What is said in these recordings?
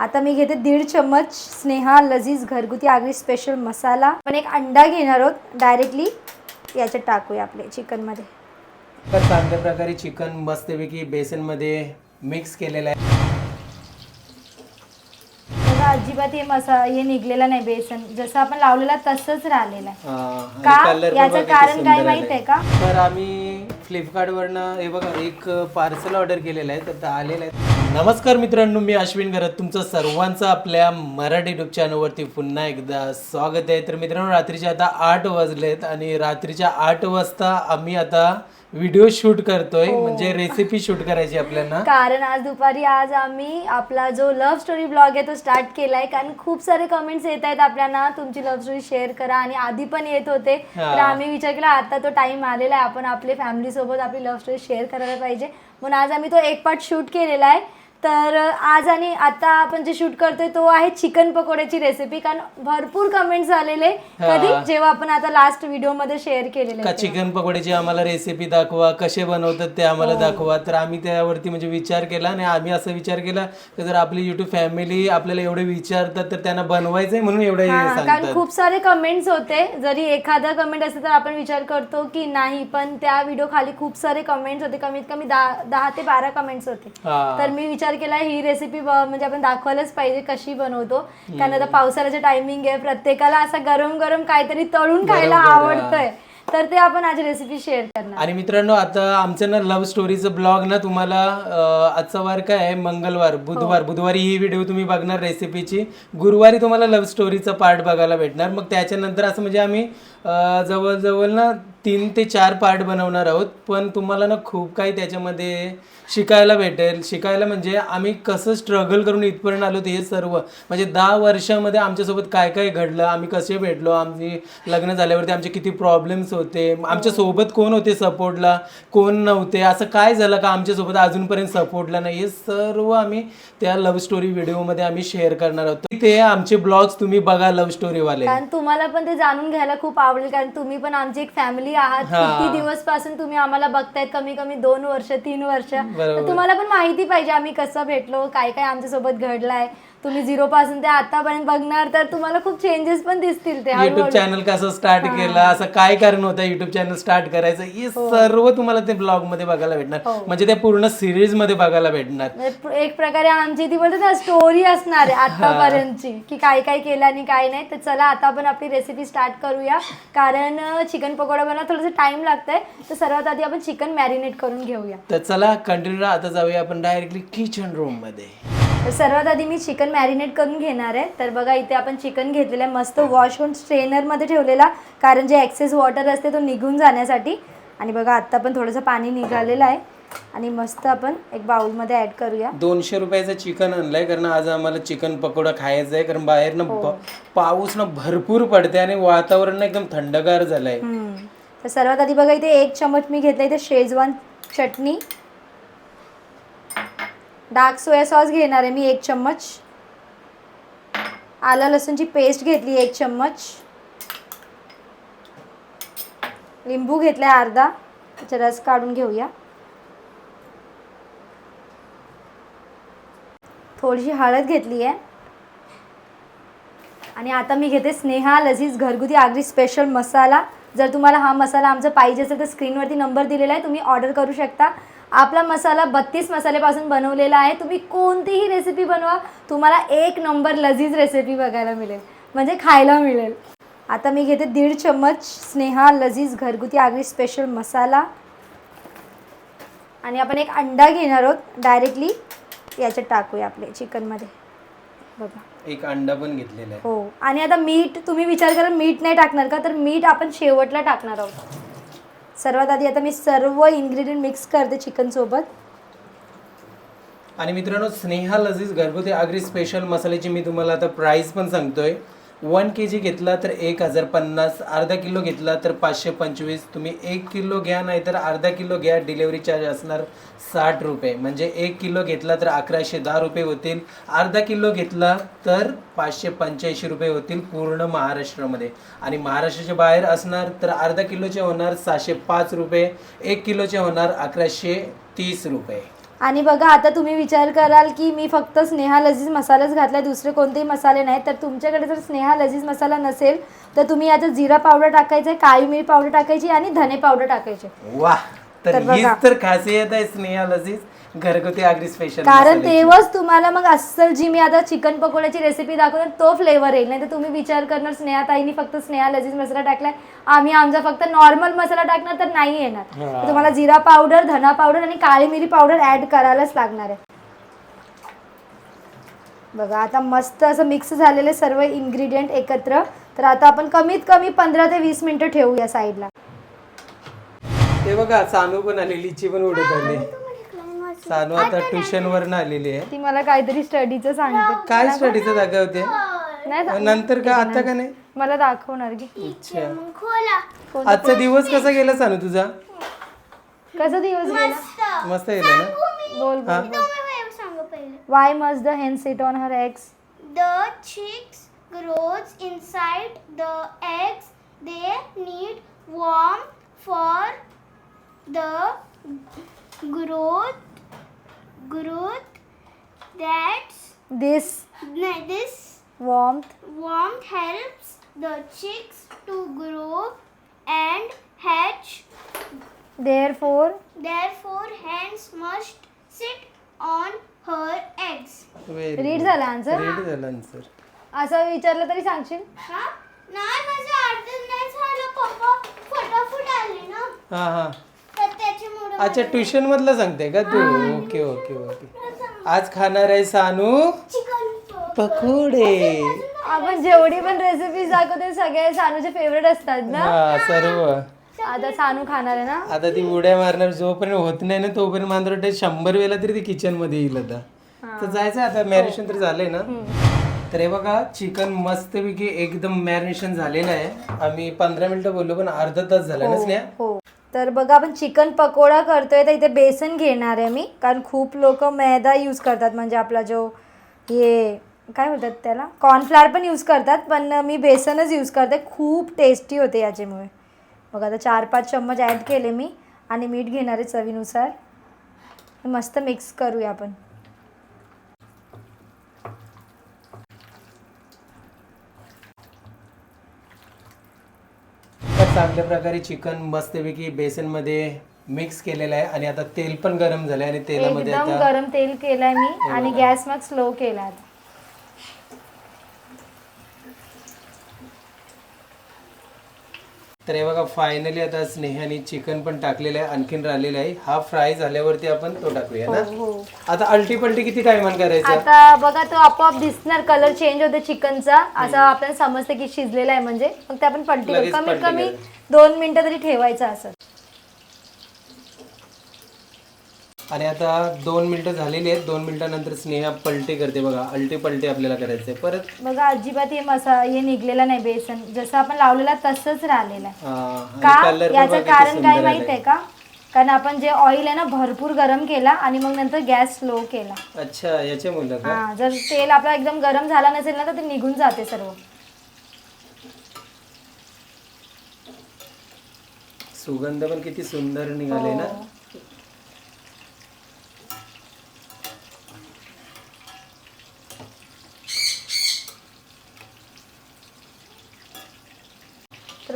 आता मी घेते दीड चम्मच स्नेहा लजीज घरगुती आगरी स्पेशल मसाला. पण एक अंडा घेणार आहोत. डायरेक्टली याच्यात टाकूया आपले चिकनमध्ये. तर चांगल्या प्रकारे चिकन मस्तपैकी बेसनमध्ये मिक्स केलेलं आहे. बघा अजिबात हे मसा हे निघलेलं नाही बेसन. जसं आपण लावलेला तसंच राहिलेलं आहे. आणि का? color पण याचं बघा किती कारण सुंदर काय माहीत आलंय. आहे का? तर आम्ही फ्लिपकार्टवरनं हे बघा एक पार्सल ऑर्डर केलेलं आहे. तर ते आलेलं आहे. नमस्कार मित्रांनो मी अश्विन करत तुमचं सर्वांचं आपल्या मराठी युट्यूब चॅनलवरती पुन्हा एकदा स्वागत आहे. तर मित्रांनो रात्रीचे आता आठ वाजलेत आणि रात्रीच्या आठ वाजता आम्ही आता व्हिडिओ शूट करतोय. हो. म्हणजे रेसिपी शूट करायची आपल्याला. कारण आज दुपारी आज आम्ही आपला जो लव्ह स्टोरी ब्लॉग आहे तो स्टार्ट केलाय. कारण खूप सारे कमेंट्स येत आहेत आपल्याला. तुमची लव्ह स्टोरी शेअर करा आणि आधी पण येत होते. हा. तर आम्ही विचार केला आता तो टाइम आलेला आहे. आपण आपल्या फॅमिली सोबत आपली लव्ह स्टोरी शेअर करायला पाहिजे. म्हणून आज आम्ही तो एक पार्ट शूट केलेला आहे. तर आज आणि आता आपण जे शूट करतोय तो आहे चिकन पकोड्याची रेसिपी कारण भरपूर कमेंट्स आलेले हा. कधी जेव्हा आपण आता लास्ट व्हिडिओमध्ये शेअर केलेले का होते. चिकन पकोड्याची आम्हाला रेसिपी दाखवा कसे बनवतात ते आम्हाला हो. दाखवा तर आम्ही त्यावरती म्हणजे विचार केला आणि आम्ही असा विचार केला की जर आपली युट्यूब फॅमिली आपल्याला एवढे विचारतात तर त्यांना बनवायचंय म्हणून एवढं हे हा, कारण सांगतात खूप सारे कमेंट्स होते जरी एखादा कमेंट असेल तर आपण विचार करतो की नाही पण त्या व्हिडिओ खाली खूप सारे कमेंट्स होते कमीत कमी दहा दहा ते बारा कमेंट्स होते हा. तर मी विचार केला ही रेसिपी म्हणजे आपण दाखवायलाच पाहिजे कशी बनवतो. कारण आता पावसाळ्याचं टायमिंग आहे प्रत्येकाला असं गरम गरम काहीतरी तळून खायला हा. आवडतंय. तर ते आपण आज रेसिपी शेअर करणार. आणि मित्रांनो आता आमचं ना लव्ह स्टोरीचं ब्लॉग ना तुम्हाला आजचा वार काय आहे? मंगळवार बुधवार. बुधवारी ही व्हिडिओ तुम्ही बघणार रेसिपीची गुरुवारी तुम्हाला लव्ह स्टोरीचा पार्ट बघायला भेटणार. मग त्याच्यानंतर असं म्हणजे आम्ही जवळजवळ ना तीन ते चार पार्ट बनवणार आहोत. पण तुम्हाला ना खूप काही त्याच्यामध्ये शिकायला भेटेल. शिकायला म्हणजे आम्ही कसं स्ट्रगल करून इथपर्यंत आलो हे सर्व. म्हणजे दहा वर्षामध्ये आमच्यासोबत काय काय घडलं आम्ही कसे भेटलो आमची लग्न झाल्यावरती आमचे किती प्रॉब्लेम्स होते आमच्यासोबत कोण होते सपोर्टला कोण नव्हते असं काय झालं का आमच्यासोबत अजूनपर्यंत सपोर्टला नाही? हे सर्व आम्ही त्या लव्ह स्टोरी व्हिडिओमध्ये आम्ही शेअर करणार आहोत. ते आमचे ब्लॉग्स तुम्ही बघा लव्ह स्टोरीवाले कारण तुम्हाला पण ते जाणून घ्यायला खूप आवडेल कारण तुम्ही पण आमची एक फॅमिली आहात हा. किती दिवसपासून तुम्ही आम्हाला बघतायत कमी कमी दोन वर्ष तीन वर्ष बरोबर. तर तुम्हाला पण माहिती पाहिजे आम्ही कसं भेटलो काय काय आमच्यासोबत घडलाय तुम्ही झिरो पासून ते आतापर्यंत बघणार तर तुम्हाला खूप चेंजेस पण दिसतील ते युट्यूब हळूहळू. चॅनल कसं स्टार्ट केलं असं काय कारण होतं युट्यूब चॅनल स्टार्ट करायचं? हे सर्व तुम्हाला ते ब्लॉगमध्ये बघायला भेटणार. हो. म्हणजे त्या पूर्ण सिरीजमध्ये बघायला भेटणार. म्हणजे प्र- एक प्रकारे आमची ती बोलते ना स्टोरी असणार आहे आतापर्यंतची की काय काय केलं आणि काय नाही. तर चला आता आपण आपली रेसिपी स्टार्ट करूया. कारण चिकन पकोडा बनवायला थोडंसं टाइम लागतंय. तर सर्वात आधी आपण चिकन मॅरिनेट करून घेऊया. तर चला कंटिन्यू आता जाऊया आपण डायरेक्टली किचन रूममध्ये. तर सर्वात आधी मी चिकन मॅरिनेट करून घेणार आहे. तर बघा इथे आपण चिकन घेतलेलं आहे. मस्त वॉश होऊन स्ट्रेनरमध्ये ठेवलेला कारण जे एक्सेस वॉटर असते तो निघून जाण्यासाठी. आणि बघा आत्ता पण थोडंसं पाणी निघालेलं आहे. आणि मस्त आपण एक बाउलमध्ये ॲड करूया. दोनशे रुपयाचं चिकन आणलंय कारण आज आम्हाला चिकन पकोडा खायचं आहे कारण बाहेर ना हो. पाऊस ना भरपूर पडते आणि वातावरण ना एकदम थंडगार झालंय. हम्म. तर सर्वात आधी बघा इथे एक चमच मी घेतला इथे शेजवान चटणी. डार्क सोया सॉस घेणार आहे मी एक चम्मच. आला लसूणची पेस्ट घेतली एक चम्मच. लिंबू घेतलाय अर्धा. त्याचा रस काढून घेऊया. थोडीशी हळद घेतली आहे. आणि आता मी घेते स्नेहा लजीज घरगुती आगरी स्पेशल मसाला. जर तुम्हाला हा मसाला आमचा पाहिजे असेल तर स्क्रीनवरती नंबर दिलेला आहे. तुम्ही ऑर्डर करू शकता. आपला मसाला बत्तीस मसाल्यापासून बनवलेला आहे. तुम्ही कोणतीही रेसिपी बनवा. तुम्हाला एक नंबर लजीज रेसिपी बघायला मिळेल. म्हणजे खायला मिळेल. आता मी घेते दीड चम्मच स्नेहा लजीज घरगुती आगरी स्पेशल मसाला. आणि आपण एक अंडा घेणार आहोत. डायरेक्टली याच्यात टाकूया आपले चिकनमध्ये बघा. एक अंडा पण घेतलेला आहे. हो. आणि आता मीठ तुम्ही विचार करा मीठ नाही टाकणार का? तर मीठ आपण शेवटला टाकणार आहोत. सर्वात आधी आता मी सर्व इन्ग्रेडियंट मिक्स करते चिकनसोबत आणि मित्रांनो स्नेहा लजीज घरगुती आगरी स्पेशल मसाल्याची मी तुम्हाला आता प्राईस पण सांगतोय. वन के जी घेतला तर एक हजार पन्नास अर्धा किलो घेतला तर पाचशे पंचवीस. तुम्ही एक किलो घ्या नाही तर अर्धा किलो घ्या. डिलेवरी चार्ज असणार साठ रुपये. म्हणजे एक किलो घेतला तर अकराशे दहा रुपये होतील. अर्धा किलो घेतला तर पाचशे पंच्याऐंशी रुपये होतील पूर्ण महाराष्ट्रामध्ये. आणि महाराष्ट्राच्या बाहेर असणार तर अर्धा किलोचे होणार सहाशे पाच रुपये. एक किलोचे होणार अकराशे तीस रुपये. आणि बघा आता तुम्ही विचार कराल की मी फक्त स्नेहा लजीज मसालाच घातलाय दुसरे कोणतेही मसाले नाही तर तुमच्याकडे जर स्नेहा लजीज मसाला नसेल तर तुम्ही याच्यात जिरा पावडर टाकायचं आहे काळी मिरी पावडर टाकायची आणि धने पावडर टाकायचे. वा तर तर बघा. तर खासियत आहे स्नेहा लजीज. घरगुती आगरी स्पेशल कारण तेव्हाच तुम्हाला मग अस्सल जी मी आता चिकन पकोड्याची रेसिपी दाखवणार तो फ्लेवर येईल. नाही तर तुम्ही विचार करणार स्नेहा ताईनी फक्त स्नेहा लजीज मसाला टाकलाय. आम्ही आमचा फक्त नॉर्मल मसाला टाकणार तर नाही येणार. तुम्हाला जिरा पावडर धना पावडर आणि काळी मिरी पावडर ऍड करायलाच लागणार आहे. बघा आता मस्त असं मिक्स झालेले सर्व इन्ग्रेडियंट एकत्र. तर आता आपण कमीत कमी पंधरा ते वीस मिनिटं ठेवूया साईडला ते बघा सानू पण आली लिची पण उडत आली. सानू आता ट्युशन वर आलेली आहे. ती मला काहीतरी स्टडीचं सांगते. काय स्टडीचं दाखवते? नाही दा- नंतर का आता का नाही? मला दाखवणार की. अच्छा. आजचा दिवस कसा गेला सानू तुझा? कसा दिवस गेला? मस्त. गेला ना? बोल हा. Why must the hen sit on her eggs The chicks grows inside the eggs. They need warm for the growth. Growth. That's this this warmth warmth helps the chicks to grow and hatch. For Therefore, hens must sit on her eggs. Read झाला answer ready झाला answer असं विचारलं तरी सांगशील हा नाही माझं अर्ध नाही झालं पप्पा फटाफट आले ना हा हा अच्छा ट्युशन मधलं सांगते का तू? ओके ओके ओके आज खाणार आहे सानू चिकन पकोडे. आपण जेवढी पण रेसिपी दाखवते सगळे सानूचे फेवरेट असतात ना? हा सर्व. आता सानू खाणार आहे ना? आता ती उड्या मारणार जोपर्यंत होत नाही ना तोपर्यंत मला वाटतं शंभर वेळा तरी ती किचनमध्ये येईल आता. तर जायचं आता मॅरिनेशन तरी झालंय ना? तर हे बघा चिकन मस्तपैकी एकदम मॅरिनेशन झालेलं आहे. आम्ही पंधरा मिनिटं बोललो पण अर्धा तास झाला ना स्नेहा? हो. तर बघा आपण चिकन पकोडा करतो आहे तर इथे बेसन घेणार आहे मी कारण खूप लोक मैदा यूज करतात. म्हणजे आपला जो हे काय होतात त्याला? कॉर्नफ्लावर पण यूज करतात पण मी बेसनच यूज करते. खूप टेस्टी होते याच्यामुळे. बघा आता चार पाच चम्मच ॲड केले मी आणि मीठ घेणार आहे चवीनुसार. मस्त मिक्स करूया आपण. चांगल्या प्रकारे चिकन मस्तपैकी बेसनमध्ये मिक्स केलेलं आहे आणि आता तेल पण गरम झालंय आणि तेलामध्ये एकदम आता गरम तेल केलाय मी आणि गॅस मग स्लो केला आता तर हे बघा फायनली आता स्नेहाने चिकन पण टाकलेलं आहे आणखीन राहिलेलं आहे. हा फ्राय झाल्यावरती आपण तो टाकूया ना. हो आता अल्टी पलटी किती टायमान करायचं? आता बघा तो आपोआप दिसणार कलर चेंज होते चिकनचा असं आपल्याला समजतं की शिजलेला आहे म्हणजे. मग ते आपण पलटी लगेच कमीत पलटी कमी करायचं. दोन मिनिटं तरी ठेवायचं असं. आणि आता दोन मिनिटं झालेली आहेत. दोन मिनिटानंतर स्नेहा पलटी करते बघा. अल्टी पलटी आपल्याला करायचंय. परत बघा अजिबात हे मसा हे निघलेला नाही बेसन. जसं आपण लावलेला तसंच राहिलेला आहे. हा, आणि का? याचं किती कारण काय सुंदर माहीत आलाय. आहे का? कारण आपण जे ऑइल आहे ना भरपूर गरम केला आणि मग नंतर गॅस स्लो केला. अच्छा याच्यामुळं का? हा जर तेल आपला एकदम गरम झाला नसेल ना तर ते निघून जाते सर्व. सुगंध पण किती सुंदर निघाले ना? हो.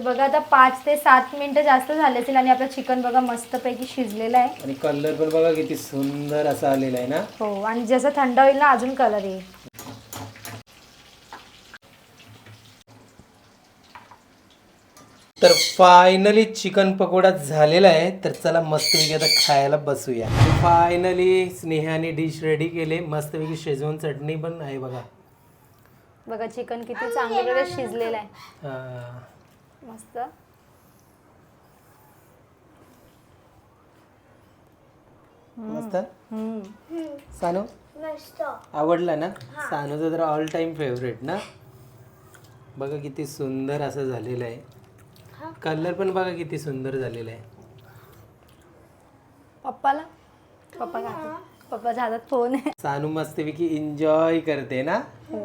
बघा आता पाच ते सात मिनिटं जास्त झाले असेल आणि आपलं चिकन बघा मस्तपैकी शिजलेलं आहे. आणि कलर पण बघा किती सुंदर असा आलेला आहे ना? हो आणि जसं थंड होईल ना अजून कलर येईल. तर फायनली चिकन पकोडा झालेला आहे तर चला मस्तपैकी आता खायला बसूया. फायनली स्नेहाने डिश रेडी केले मस्तपैकी शेजवान चटणी पण आहे बघा. बघा चिकन किती चांगल्या शिजलेलं आहे. हा. मस्त. मस्त? हम्म. सानू? मस्त. आवडला ना? सानूचा तर ऑल टाइम फेवरेट ना? बघा किती सुंदर असं झालेलं आहे. कलर पण बघा किती सुंदर झालेला आहे. पप्पाला? पप्पा का? पप्पाच्या हातात फोन आहे सानू मस्तपैकी एन्जॉय करते ना?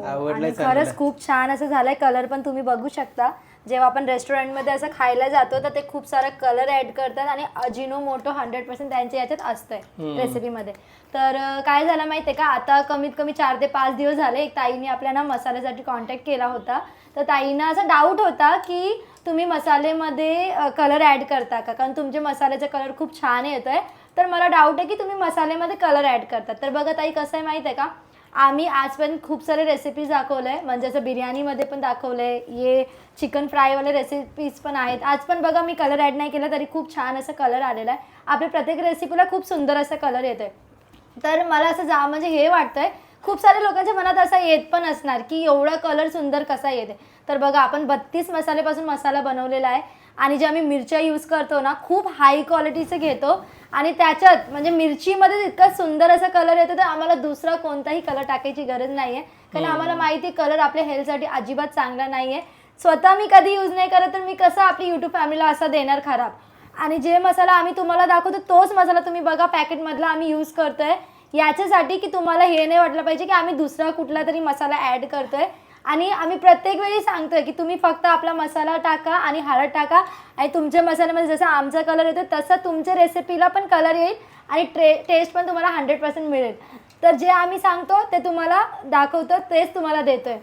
आवडलाय आणि खरंच खूप छान असं झालंय. कलर पण तुम्ही बघू शकता. जेव्हा आपण रेस्टॉरंटमध्ये असं खायला जातो तर ते खूप सारा कलर ॲड करतात आणि अजिनो मोठो हंड्रेड पर्सेंट त्यांच्या याच्यात असतंय रेसिपीमध्ये तर काय झालं माहिती आहे का? आता कमीत कमी चार ते पाच दिवस झाले एक ताईने आपल्याला मसाल्यासाठी कॉन्टॅक्ट केला होता. तर ताईंना असा डाऊट होता की तुम्ही मसाल्यामध्ये कलर ॲड करता का? कारण तुमचे मसाल्याचा कलर खूप छान येतोय. तर मला डाऊट आहे की तुम्ही मसाल्यामध्ये कलर ॲड करतात तर बघा ताई कसं आहे माहीत आहे का? आम्ही आज पण खूप सारे रेसिपीज दाखवले म्हणजे असं बिर्याणीमध्ये पण दाखवलंय. ये चिकन फ्रायवाले रेसिपीज पण आहेत. आज पण बघा मी कलर ॲड नाही केला तरी खूप छान असं कलर आलेला आहे. आपल्या प्रत्येक रेसिपीला खूप सुंदर असा कलर येतोय. तर मला असं जा म्हणजे हे वाटतंय खूप साऱ्या लोकांच्या मनात असा येत पण असणार की एवढा कलर सुंदर कसा येते तर बघा आपण बत्तीस मसाल्यापासून मसाला बनवलेला आहे. आणि जे आम्ही मिरच्या यूज करतो ना खूप हाय क्वालिटीचं घेतो. आणि त्याच्यात म्हणजे मिरचीमध्ये इतका सुंदर असा कलर येतो तर आम्हाला दुसरा कोणताही कलर टाकायची गरज नाही आहे कारण आम्हाला माहिती आहे कलर आपल्या हेल्थसाठी अजिबात चांगला नाही आहे स्वतः मी कधी यूज नाही करत तर मी कसं आपली यूट्यूब फॅमिलीला असा देणार खराब? आणि जे मसाला आम्ही तुम्हाला दाखवतो तोच मसाला तुम्ही बघा पॅकेटमधला आम्ही यूज करतोय. याच्यासाठी की तुम्हाला हे नाही वाटलं पाहिजे की आम्ही दुसरा कुठला तरी मसाला ॲड करतोय. आणि आम्ही प्रत्येक वेळी सांगतोय की तुम्ही फक्त आपला मसाला टाका आणि हळद टाका. आणि तुमच्या मसाल्यामध्ये जसा आमचा कलर येतो तसा तुमच्या रेसिपीला पण कलर येईल आणि ट्रे टेस्ट पण तुम्हाला हंड्रेड पर्सेंट मिळेल. तर जे आम्ही सांगतो ते तुम्हाला दाखवतो तेच तुम्हाला देतोय.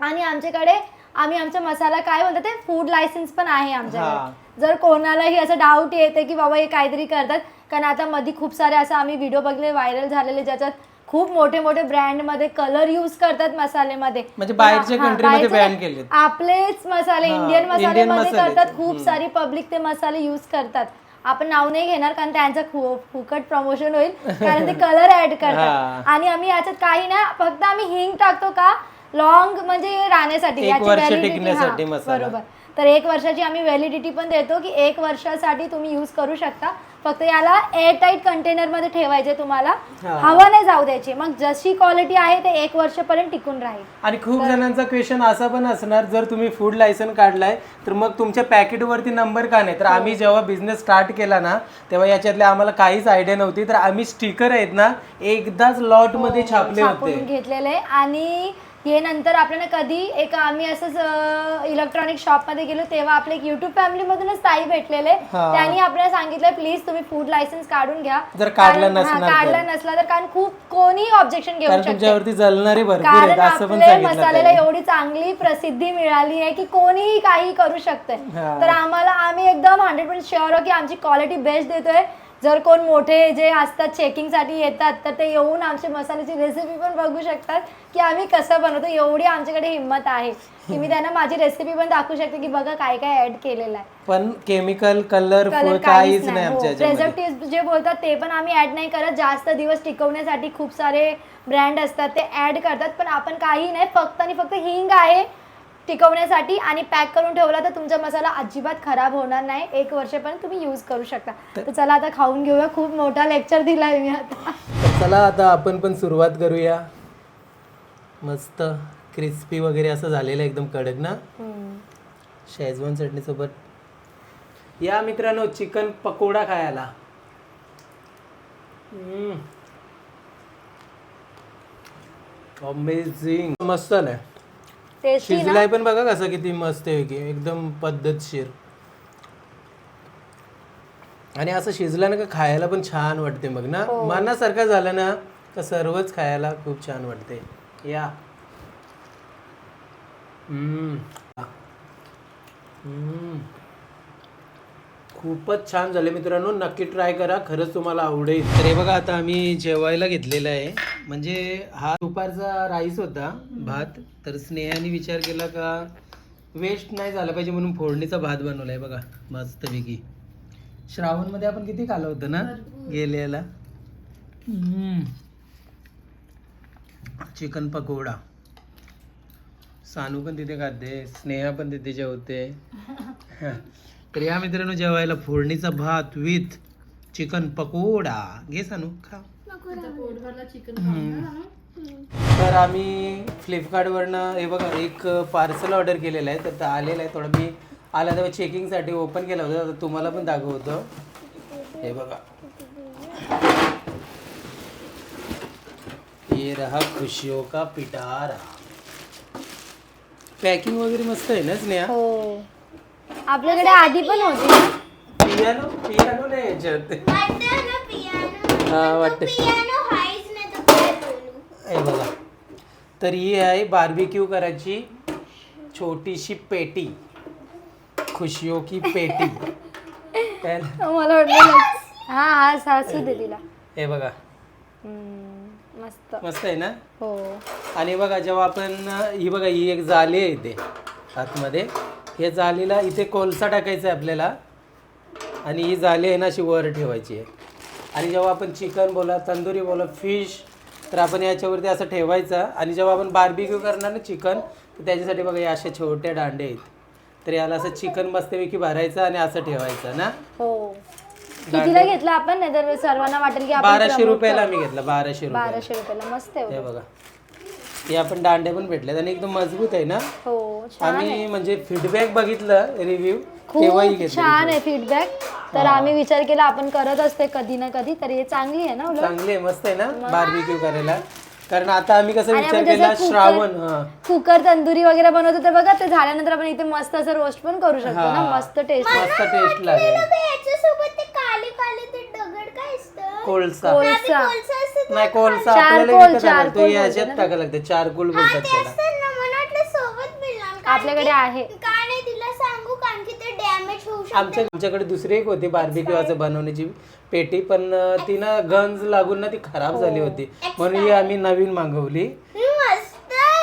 आणि आमच्याकडे आम्ही आमचा मसाला काय बोलतो ते फूड लायसन्स पण आहे आमच्याकडे. जर कोणालाही असं डाऊट येते की बाबा हे काहीतरी करतात कारण आता मध्ये खूप सारे असं आम्ही व्हिडिओ बघले व्हायरल झालेले ज्याच्यात खूप मोठे मोठे ब्रँडमध्ये कलर यूज करतात मसाल्यामध्ये म्हणजे बाहेरच्या मध्ये केलेत. आपलेच मसाले इंडियन Indian मसाल्यामध्ये मसाले करतात. खूप सारी पब्लिक ते मसाले यूज करतात आपण नाव नाही घेणार कारण त्यांचं फुकट प्रमोशन होईल कारण ते कलर ऍड. करतात आणि आम्ही याच्यात काही नाही फक्त आम्ही हिंग टाकतो का लॉंग म्हणजे राहण्यासाठी. बरोबर तर एक वर्षाची आम्ही व्हॅलिडिटी पण देतो की एक वर्षासाठी तुम्ही यूज करू शकता. फक्त याला एअरटाईट कंटेनरमध्ये ठेवायचे तुम्हाला. हा. हवा नाही जाऊ द्यायची. मग जशी क्वालिटी आहे ते एक वर्षपर्यंत टिकून राहील. आणि खूप जणांचा क्वेश्चन असा पण असणार जर तुम्ही फूड लायसन काढलाय तर मग तुमच्या पॅकेटवरती नंबर का नाही? तर आम्ही जेव्हा बिझनेस स्टार्ट केला ना तेव्हा याच्यातले आम्हाला काहीच आयडिया नव्हती. तर आम्ही स्टिकर आहेत ना एकदाच लॉटमध्ये छापले होते. घेतलेले. आणि हे नंतर आपल्याला कधी एक आम्ही असंच इलेक्ट्रॉनिक शॉपमध्ये गेलो तेव्हा आपले एक युट्यूब फॅमिलीमधूनच ताई भेटलेले हा. त्यांनी आपल्याला सांगितलं प्लीज तुम्ही फूड लायसन्स काढून घ्या जर काढला कारण- हा, नसणार काढला. नसला तर कारण खूप कोणी ऑब्जेक्शन घेऊ कारण शकते तुमच्यावरती जलणारे भरपूर आहेत कारण असं पण आपल्या सांगितलं मसाल्याला. एवढी चांगली प्रसिद्धी मिळाली आहे की कोणीही काही करू शकते हा. तर आम्हाला आम्ही एकदम हंड्रेड पर्सेंट शुअर आहोत की आमची क्वालिटी बेस्ट देतोय जर कोण मोठे जे असतात चेकिंगसाठी येतात तर ते येऊन आमच्या मसाल्याची रेसिपी पण बघू शकतात की आम्ही कसं बनवतो. एवढी आमच्याकडे हिंमत आहे की मी त्यांना माझी रेसिपी पण दाखवू शकते की बघा काय काय ऍड केलेलं आहे. पण केमिकल कलर कलर काहीच नाही. आमच्या प्रेझर्वेटिव्ह जे बोलतात ते पण आम्ही ऍड नाही करत. जास्त दिवस टिकवण्यासाठी खूप सारे ब्रँड असतात ते ऍड करतात. पण आपण काही नाही फक्त आणि फक्त हिंग आहे. टिकवण्यासाठी आणि पॅक करून ठेवला तर तुमचा मसाला अजिबात खराब होणार नाही. एक वर्षपर्यंत तुम्ही यूज करू शकता. तर चला आता खाऊन घेऊया. खूप मोठा लेक्चर दिलाय मी आता. चला आता आपण पण सुरुवात करूया. मस्त क्रिस्पी वगैरे असं झालेलं आहे एकदम कडक ना? शेजवान चटणीसोबत या मित्रांनो चिकन पकोडा खायला. अमेझिंग मस्त आलाय टेस्टी ना शिजलाय पण बघा कसं किती मस्त आहे की एकदम पद्धतशीर आणि असं शिजलं ना का खायला पण छान वाटते मग ना हो. मनासारखं झालं ना का सर्वच खायला खूप छान वाटते या हम्म. हम्म. खूपच छान झाले मित्रांनो. नक्की ट्राय करा. खरंच तुम्हाला आवडेल. तर हे बघा आता आम्ही जेवायला घेतलेला आहे. म्हणजे हा दुपारचा राईस होता भात. तर स्नेहाने विचार केला का वेस्ट नाही झाला पाहिजे म्हणून फोडणीचा भात बनवलाय बघा. मस्तपैकी श्रावणमध्ये आपण किती खाल्लं होतं ना? गेलेला चिकन पकोडा. सानू पण तिथे खाते स्नेहा पण तिथे जेवते. हा. तर या मित्रांनो जेवायला फोडणीचा भात विथ चिकन पकोडा. घे सानू खा. तर आम्ही फ्लिपकार्टवरनं हे बघा एक पार्सल ऑर्डर केलेलं आहे. तर ते आलेलं आहे. थोडं मी आला तेव्हा चेकिंगसाठी ओपन केलं होतं. तर तुम्हाला पण दाखवतो. हे बघा. ये रहा खुशियों का पिटारा. पॅकिंग वगैरे मस्त आहे ना स्नेहा? हो. आपल्याकडे आधी पण होती. ना पियानो पियानो नाही याच्यात. वाटतं ना पियानो? हा वाटते. पियानो हायच नाही तर काय बोलू? हे बघा. तर ही आहे बार्बिक्यू करायची छोटीशी पेटी. खुशियों की पेटी? मला वाटलं हा हा सासू दे तिला. हे बघा. मस्त. मस्त आहे ना? हो. आणि बघा जेव्हा आपण ही बघा ही एक जाली आहे इथे. आतमध्ये. या जालीला इथे कोळसा टाकायचा आहे आपल्याला. आणि ही जाली आहे ना अशी वर ठेवायची आहे. आणि जेव्हा आपण चिकन बोला तंदुरी बोला फिश तर आपण याच्यावरती असं ठेवायचं. आणि जेव्हा आपण बार्बिक्यू करणार ना चिकन तर त्याच्यासाठी बघा या अशा छोट्या दांडे आहेत. तर याला असं चिकन मस्तपैकी भरायचं आणि असं ठेवायचं ना. हो. कितीला घेतला आपण? नाही तर सर्वांना वाटेल की आपण बाराशे रुपयाला मी घेतला बाराशे. रुपये बाराशे रुपयाला. मस्त आहे हे हो. बघा. हे आपण दांडे पण भेटलेत आणि एकदम मजबूत आहे ना? हो छान आम्ही म्हणजे फीडबॅक बघितलं रिव्ह्यू तेव्हाही खूप घेतली छान आहे फीडबॅक तर आम्ही विचार केला आपण करत असते कधी ना कधी तर हे चांगली आहे ना उलट? चांगली आहे मस्त आहे ना? बार्बिक्यू करायला. कारण आता आम्ही कसं आणि विचार आपण केला जसं श्रावण हा. कुकर तंदुरी वगैरे बनवतो तर बघा ते झाल्यानंतर आपण इथे मस्त असं रोस्ट पण करू शकतो ना हा. मस्त टेस्ट मस्त टेस्ट लागेल. याच्यासोबत ते काले काले ते दगड काय असतं? कोळसा. कोळसा. कोळसा असतं नाही कोळसा चारकोल, आपल्याला विकत आणायला लागतो. चारकोल याच्यात बोलतो टाकायला लागते चारकोल बोलतात त्याला. असतं ना मला वाटलं सोबत मिळणार. कारण आपल्याकडे आहे की- का नाही तिला सांगू कारण की ते डॅमेज होऊ शकते. आमच्या आमच्याकडे दुसरी एक होती बार्बिक्यूचं बनवण्याची पेटी पण ती ना गंज लागून ना ती खराब झाली होती. म्हणून ही आम्ही नवीन मागवली. मस्त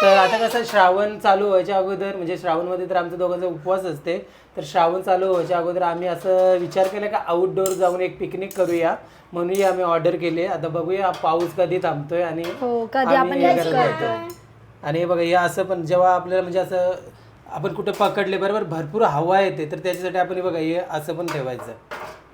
तर आता कसं श्रावण चालू व्हायच्या अगोदर म्हणजे श्रावणमध्ये तर आमच्या दोघांचा उपवास असते तर श्रावण चालू व्हायच्या अगोदर आम्ही असं विचार केला का आउटडोअर जाऊन एक पिकनिक करूया. म्हणून आम्ही ऑर्डर केले. आता बघूया पाऊस कधी थांबतोय आणि हो कधी आपण आम्ही हे यूज करत करतो होतो. आणि हे बघा हे असं पण जेव्हा आपल्याला म्हणजे असं आपण कुठं पकडले बरोबर? भरपूर हवा येते तर त्याच्यासाठी आपण बघा हे असं पण ठेवायचं.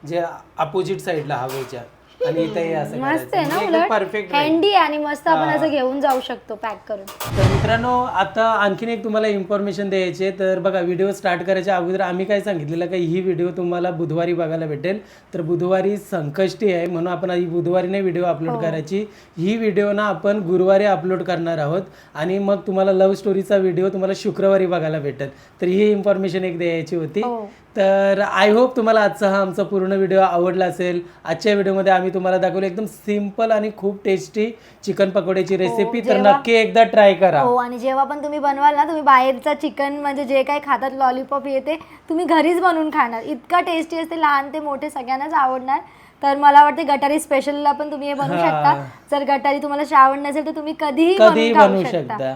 जे अपोजिट साईडला हवेच्या. आणि इथं हे असं मस्त आहे ना उलट. परफेक्ट हँडी आणि मस्त आपण असं घेऊन जाऊ शकतो पॅक करून. तर मित्रांनो आता आणखीन एक तुम्हाला इन्फॉर्मेशन द्यायची आहे. तर बघा व्हिडिओ स्टार्ट करायच्या अगोदर आम्ही काय सांगितलेलं का ही व्हिडिओ तुम्हाला बुधवारी बघायला भेटेल. तर बुधवारी संकष्टी आहे म्हणून आपण ही बुधवारी नाही व्हिडिओ अपलोड करायची. ही व्हिडिओ ना आपण गुरुवारी अपलोड करणार आहोत. आणि मग तुम्हाला लव्ह स्टोरीचा व्हिडिओ तुम्हाला शुक्रवारी बघायला भेटेल. तर ही इन्फॉर्मेशन एक द्यायची होती. हो. तर आय होप तुम्हाला आजचा हा आमचा पूर्ण व्हिडिओ आवडला असेल. आजच्या व्हिडिओमध्ये आम्ही तुम्हाला दाखवलं एकदम सिंपल आणि खूप टेस्टी चिकन पकोड्याची रेसिपी तर जेव्हा- नक्की एकदा ट्राय करा. हो आणि जेव्हा पण तुम्ही बनवाल ना तुम्ही बाहेरचा चिकन म्हणजे जे काही खातात लॉलीपॉप येते तुम्ही घरीच बनवून खाणार. इतका टेस्टी असते लहान ते मोठे सगळ्यांनाच आवडणार. तर मला वाटते गटारी स्पेशलला पण तुम्ही हे बनवू हा. शकता. जर गटारी तुम्हाला श्रावण नसेल तर तुम्ही कधीही कधीही बनवू. शकता.